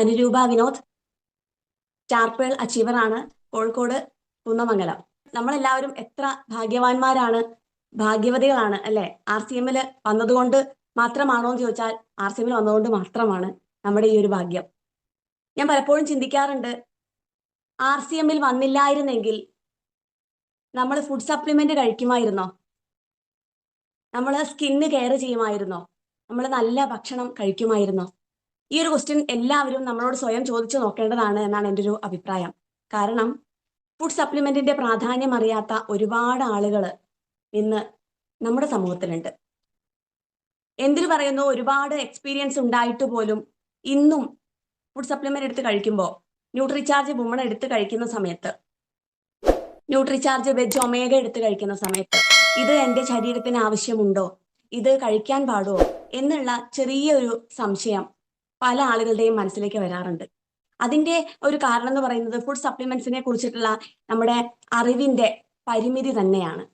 അനുരൂപ Vinod. ചാർപ്പേൾ achiever ആണ്. കോഴിക്കോട് കുന്നമംഗലം നമ്മളെല്ലാവരും എത്ര ഭാഗ്യവാന്മാരാണ് ഭാഗ്യവതികളാണ് അല്ലെ? ആർ സി എമ്മിൽ വന്നതുകൊണ്ട് മാത്രമാണോ എന്ന് ചോദിച്ചാൽ ആർ സി എമ്മിൽ വന്നതുകൊണ്ട് മാത്രമാണ് നമ്മുടെ ഈ ഒരു ഭാഗ്യം. ഞാൻ പലപ്പോഴും ചിന്തിക്കാറുണ്ട് ആർ സി എമ്മിൽ വന്നില്ലായിരുന്നെങ്കിൽ നമ്മൾ ഫുഡ് സപ്ലിമെന്റ് കഴിക്കുമായിരുന്നോ? നമ്മൾ സ്കിന്ന് കെയർ ചെയ്യുമായിരുന്നോ? നമ്മൾ നല്ല ഭക്ഷണം കഴിക്കുമായിരുന്നോ? ഈ ഒരു ക്വസ്റ്റ്യൻ എല്ലാവരും നമ്മളോട് സ്വയം ചോദിച്ചു നോക്കേണ്ടതാണ് എന്നാണ് എന്റെ ഒരു അഭിപ്രായം. കാരണം ഫുഡ് സപ്ലിമെന്റിന്റെ പ്രാധാന്യം അറിയാത്ത ഒരുപാട് ആളുകൾ ഇന്ന് നമ്മുടെ സമൂഹത്തിലുണ്ട്. എന്തിനു പറയുന്നു? ഒരുപാട് എക്സ്പീരിയൻസ് ഉണ്ടായിട്ട് പോലും ഇന്നും ഫുഡ് സപ്ലിമെന്റ് എടുത്ത് കഴിക്കുമ്പോൾ ന്യൂട്രിചാർജ് വുമൺ എടുത്ത് കഴിക്കുന്ന സമയത്ത് ന്യൂട്രിചാർജ് വെജ് ഒമേഗ എടുത്ത് കഴിക്കുന്ന സമയത്ത് ഇത് എന്റെ ശരീരത്തിന് ആവശ്യമുണ്ടോ? ഇത് കഴിക്കാൻ പാടുമോ എന്നുള്ള ചെറിയൊരു സംശയം പല ആളുകളുടെയും മനസ്സിലേക്ക് വരാറുണ്ട്. അതിന്റെ ഒരു കാരണം എന്ന് പറയുന്നത് ഫുഡ് സപ്ലിമെന്റ്സിനെ കുറിച്ചിട്ടുള്ള നമ്മുടെ അറിവിന്റെ പരിമിതി തന്നെയാണ്.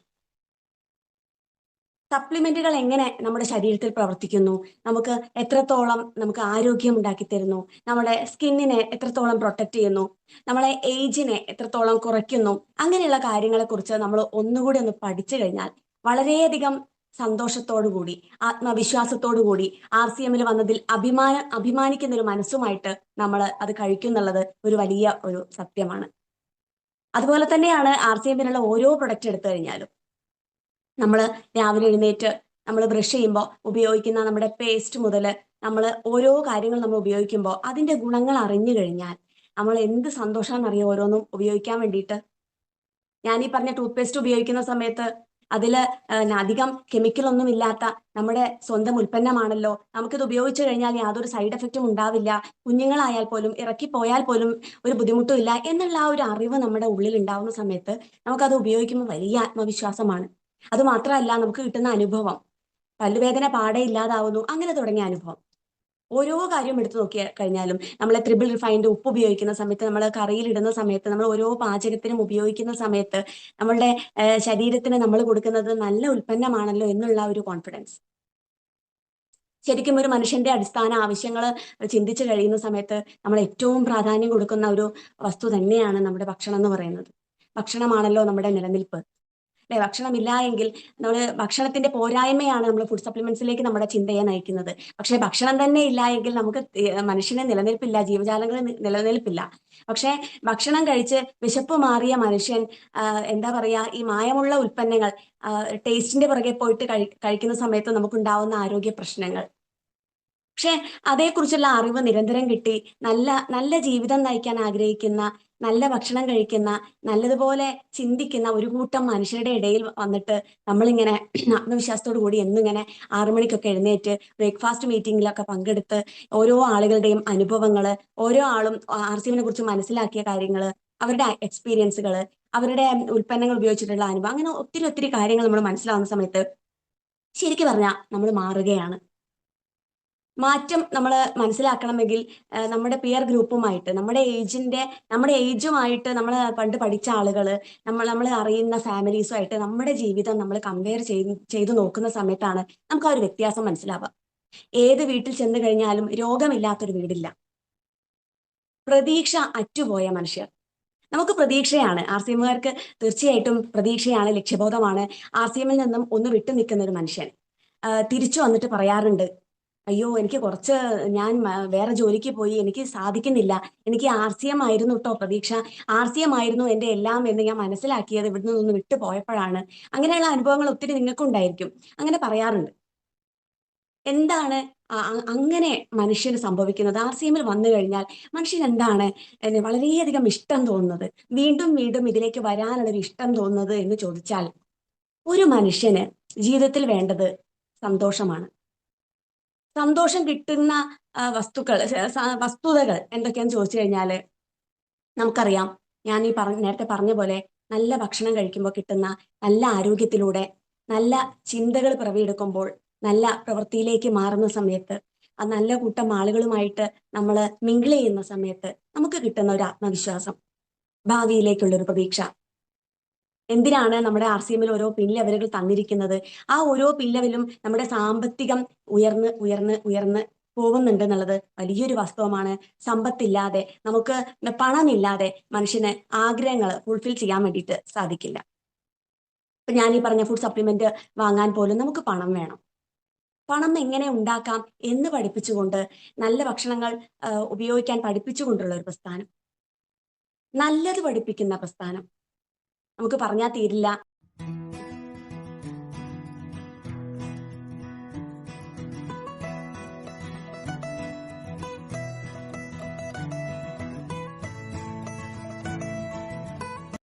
സപ്ലിമെന്റുകൾ എങ്ങനെ നമ്മുടെ ശരീരത്തിൽ പ്രവർത്തിക്കുന്നു? നമുക്ക് എത്രത്തോളം നമുക്ക് ആരോഗ്യം ഉണ്ടാക്കി തരുന്നു? നമ്മുടെ സ്കിന്നിനെ എത്രത്തോളം പ്രൊട്ടക്ട് ചെയ്യുന്നു? നമ്മളെ ഏജിനെ എത്രത്തോളം കുറയ്ക്കുന്നു? അങ്ങനെയുള്ള കാര്യങ്ങളെ കുറിച്ച് നമ്മൾ ഒന്നുകൂടി ഒന്ന് പഠിച്ചു കഴിഞ്ഞാൽ വളരെയധികം സന്തോഷത്തോടു കൂടി ആത്മവിശ്വാസത്തോടു കൂടി ആർ സി എമ്മിൽ വന്നതിൽ അഭിമാന അഭിമാനിക്കുന്ന ഒരു മനസ്സുമായിട്ട് നമ്മൾ അത് കഴിക്കുന്നുള്ളത് ഒരു വലിയ ഒരു സത്യമാണ്. അതുപോലെ തന്നെയാണ് ആർ സി എമ്മിനുള്ള ഓരോ പ്രൊഡക്റ്റ് എടുത്തു കഴിഞ്ഞാലും നമ്മൾ രാവിലെ എഴുന്നേറ്റ് നമ്മൾ ബ്രഷ് ചെയ്യുമ്പോൾ ഉപയോഗിക്കുന്ന നമ്മുടെ പേസ്റ്റ് മുതൽ നമ്മൾ ഓരോ കാര്യങ്ങൾ നമ്മൾ ഉപയോഗിക്കുമ്പോൾ അതിന്റെ ഗുണങ്ങൾ അറിഞ്ഞു കഴിഞ്ഞാൽ നമ്മൾ എന്ത് സന്തോഷമാണെന്നറിയോ ഓരോന്നും ഉപയോഗിക്കാൻ വേണ്ടിയിട്ട്. ഞാൻ ഈ പറഞ്ഞ ടൂത്ത് പേസ്റ്റ് ഉപയോഗിക്കുന്ന സമയത്ത് അതിൽ അധികം കെമിക്കൽ ഒന്നും ഇല്ലാത്ത നമ്മുടെ സ്വന്തം ഉൽപ്പന്നമാണല്ലോ. നമുക്കിത് ഉപയോഗിച്ചു കഴിഞ്ഞാൽ യാതൊരു സൈഡ് എഫക്റ്റും ഉണ്ടാവില്ല. കുഞ്ഞുങ്ങളായാൽ പോലും ഇറക്കി പോയാൽ പോലും ഒരു ബുദ്ധിമുട്ടും ഇല്ല എന്നുള്ള ആ ഒരു അറിവ് നമ്മുടെ ഉള്ളിൽ ഉണ്ടാവുന്ന സമയത്ത് നമുക്കത് ഉപയോഗിക്കുമ്പോൾ വലിയ ആത്മവിശ്വാസമാണ്. അത് മാത്രമല്ല നമുക്ക് കിട്ടുന്ന അനുഭവം. പല്ലുവേദന പാടെ ഇല്ലാതാവുന്നു അങ്ങനെ തുടങ്ങിയ അനുഭവം. ഓരോ കാര്യം എടുത്തു നോക്കി കഴിഞ്ഞാലും നമ്മൾ ത്രിബിൾ റിഫൈൻഡ് ഉപ്പ് ഉപയോഗിക്കുന്ന സമയത്ത് നമ്മൾ കറിയിൽ ഇടുന്ന സമയത്ത് നമ്മൾ ഓരോ പാചകത്തിനും ഉപയോഗിക്കുന്ന സമയത്ത് നമ്മളുടെ ശരീരത്തിന് നമ്മൾ കൊടുക്കുന്നത് നല്ല ഉൽപ്പന്നമാണല്ലോ എന്നുള്ള ഒരു കോൺഫിഡൻസ് ശരിക്കും ഒരു മനുഷ്യന്റെ അടിസ്ഥാന ആവശ്യങ്ങൾ ചിന്തിച്ചു കഴിയുന്ന സമയത്ത് നമ്മൾ ഏറ്റവും പ്രാധാന്യം കൊടുക്കുന്ന ഒരു വസ്തു തന്നെയാണ് നമ്മുടെ ഭക്ഷണം എന്ന് പറയുന്നത്. ഭക്ഷണമാണല്ലോ നമ്മുടെ നിലനിൽപ്പ്. അല്ലെ? ഭക്ഷണമില്ല എങ്കിൽ നമ്മൾ ഭക്ഷണത്തിന്റെ പോരായ്മയാണ് നമ്മൾ ഫുഡ് സപ്ലിമെന്റ്സിലേക്ക് നമ്മുടെ ചിന്തയെ നയിക്കുന്നത്. പക്ഷേ ഭക്ഷണം തന്നെ ഇല്ല എങ്കിൽ നമുക്ക് മനുഷ്യനെ നിലനിൽപ്പില്ല ജീവജാലങ്ങൾ നിലനിൽപ്പില്ല. പക്ഷേ ഭക്ഷണം കഴിച്ച് വിശപ്പ് മാറിയ മനുഷ്യൻ എന്താ പറയാ ഈ മായമുള്ള ഉൽപ്പന്നങ്ങൾ ടേസ്റ്റിന്റെ പുറകെ പോയിട്ട് കഴിക്കുന്ന സമയത്ത് നമുക്കുണ്ടാവുന്ന ആരോഗ്യ പ്രശ്നങ്ങൾ. പക്ഷെ അതേക്കുറിച്ചുള്ള അറിവ് നിരന്തരം കിട്ടി. നല്ല നല്ല ജീവിതം നയിക്കാൻ ആഗ്രഹിക്കുന്ന നല്ല ഭക്ഷണം കഴിക്കുന്ന നല്ലതുപോലെ ചിന്തിക്കുന്ന ഒരു കൂട്ടം മനുഷ്യരുടെ ഇടയിൽ വന്നിട്ട് നമ്മളിങ്ങനെ ആത്മവിശ്വാസത്തോടു കൂടി എന്നിങ്ങനെ ആറു മണിക്കൊക്കെ എഴുന്നേറ്റ് ബ്രേക്ക്ഫാസ്റ്റ് മീറ്റിംഗിലൊക്കെ പങ്കെടുത്ത് ഓരോ ആളുകളുടെയും അനുഭവങ്ങൾ ഓരോ ആളും ആർ സി കുറിച്ച് മനസ്സിലാക്കിയ കാര്യങ്ങൾ അവരുടെ എക്സ്പീരിയൻസുകൾ അവരുടെ ഉൽപ്പന്നങ്ങൾ ഉപയോഗിച്ചിട്ടുള്ള അനുഭവം അങ്ങനെ ഒത്തിരി ഒത്തിരി കാര്യങ്ങൾ നമ്മൾ മനസ്സിലാവുന്ന സമയത്ത് ശരിക്കും പറഞ്ഞാൽ നമ്മൾ മാറുകയാണ്. മാറ്റം നമ്മൾ മനസ്സിലാക്കണമെങ്കിൽ നമ്മുടെ പിയർ ഗ്രൂപ്പുമായിട്ട് നമ്മുടെ ഏജിന്റെ നമ്മുടെ ഏജുമായിട്ട് നമ്മൾ പണ്ട് പഠിച്ച ആളുകൾ നമ്മൾ നമ്മൾ അറിയുന്ന ഫാമിലീസുമായിട്ട് നമ്മുടെ ജീവിതം നമ്മൾ കമ്പയർ ചെയ്ത് ചെയ്തു നോക്കുന്ന സമയത്താണ് നമുക്ക് ആ ഒരു വ്യത്യാസം മനസ്സിലാവുക. ഏത് വീട്ടിൽ ചെന്ന് കഴിഞ്ഞാലും രോഗമില്ലാത്തൊരു വീടില്ല. പ്രതീക്ഷ അറ്റുപോയ മനുഷ്യർ. നമുക്ക് പ്രതീക്ഷയാണ്. ആർ സി എമ്മുകാർക്ക് തീർച്ചയായിട്ടും പ്രതീക്ഷയാണ് ലക്ഷ്യബോധമാണ്. ആർ സി എമ്മിൽ നിന്നും ഒന്ന് വിട്ടു നിൽക്കുന്ന ഒരു മനുഷ്യൻ. തിരിച്ചു വന്നിട്ട് പറയാറുണ്ട് അയ്യോ എനിക്ക് കുറച്ച് ഞാൻ വേറെ ജോലിക്ക് പോയി എനിക്ക് സാധിക്കുന്നില്ല. എനിക്ക് ആർ സി എം ആയിരുന്നു കേട്ടോ പ്രതീക്ഷ. ആർ സി എം ആയിരുന്നു എന്റെ എല്ലാം എന്ന് ഞാൻ മനസ്സിലാക്കിയത് ഇവിടുന്ന് നിന്ന് വിട്ടു പോയപ്പോഴാണ്. അങ്ങനെയുള്ള അനുഭവങ്ങൾ ഒത്തിരി നിങ്ങൾക്കും ഉണ്ടായിരിക്കും അങ്ങനെ പറയാറുണ്ട്. എന്താണ് അങ്ങനെ മനുഷ്യന് സംഭവിക്കുന്നത്? ആർ സി എമ്മിൽ വന്നു കഴിഞ്ഞാൽ മനുഷ്യൻ എന്താണ് വളരെയധികം ഇഷ്ടം തോന്നുന്നത്? വീണ്ടും വീണ്ടും ഇതിലേക്ക് വരാനുള്ളൊരു ഇഷ്ടം തോന്നുന്നത് എന്ന് ചോദിച്ചാൽ ഒരു മനുഷ്യന് ജീവിതത്തിൽ വേണ്ടത് സന്തോഷമാണ്. സന്തോഷം കിട്ടുന്ന വസ്തുക്കൾ വസ്തുതകൾ എന്തൊക്കെയാന്ന് ചോദിച്ചു കഴിഞ്ഞാൽ നമുക്കറിയാം. ഞാൻ ഈ പറഞ്ഞ നേരത്തെ പറഞ്ഞ പോലെ നല്ല ഭക്ഷണം കഴിക്കുമ്പോൾ കിട്ടുന്ന നല്ല ആരോഗ്യത്തിലൂടെ നല്ല ചിന്തകൾ പിറവിയെടുക്കുമ്പോൾ നല്ല പ്രവൃത്തിയിലേക്ക് മാറുന്ന സമയത്ത് ആ നല്ല കൂട്ടം ആളുകളുമായിട്ട് നമ്മൾ മിങ്കിൾ ചെയ്യുന്ന സമയത്ത് നമുക്ക് കിട്ടുന്ന ഒരു ആത്മവിശ്വാസം ഭാവിയിലേക്കുള്ള ഒരു പ്രതീക്ഷ. എന്തിനാണ് നമ്മുടെ ആർ സി എമ്മിൽ ഓരോ പിൻ ലെവലുകൾ തന്നിരിക്കുന്നത്? ആ ഓരോ പിൻ ലെവലും നമ്മുടെ സാമ്പത്തികം ഉയർന്ന് ഉയർന്ന് ഉയർന്ന് പോകുന്നുണ്ട് എന്നുള്ളത് വലിയൊരു വാസ്തവമാണ്. സമ്പത്തില്ലാതെ നമുക്ക് പണമില്ലാതെ മനുഷ്യന് ആഗ്രഹങ്ങൾ ഫുൾഫിൽ ചെയ്യാൻ വേണ്ടിയിട്ട് സാധിക്കില്ല. ഇപ്പൊ ഞാൻ ഈ പറഞ്ഞ ഫുഡ് സപ്ലിമെന്റ് വാങ്ങാൻ പോലും നമുക്ക് പണം വേണം. പണം എങ്ങനെ ഉണ്ടാക്കാം എന്ന് പഠിപ്പിച്ചുകൊണ്ട് നല്ല ഭക്ഷണങ്ങൾ ഉപയോഗിക്കാൻ പഠിപ്പിച്ചുകൊണ്ടുള്ള ഒരു പ്രസ്ഥാനം. നല്ലത് പഠിപ്പിക്കുന്ന പ്രസ്ഥാനം. നമുക്ക് പറഞ്ഞാൽ തീരില്ല.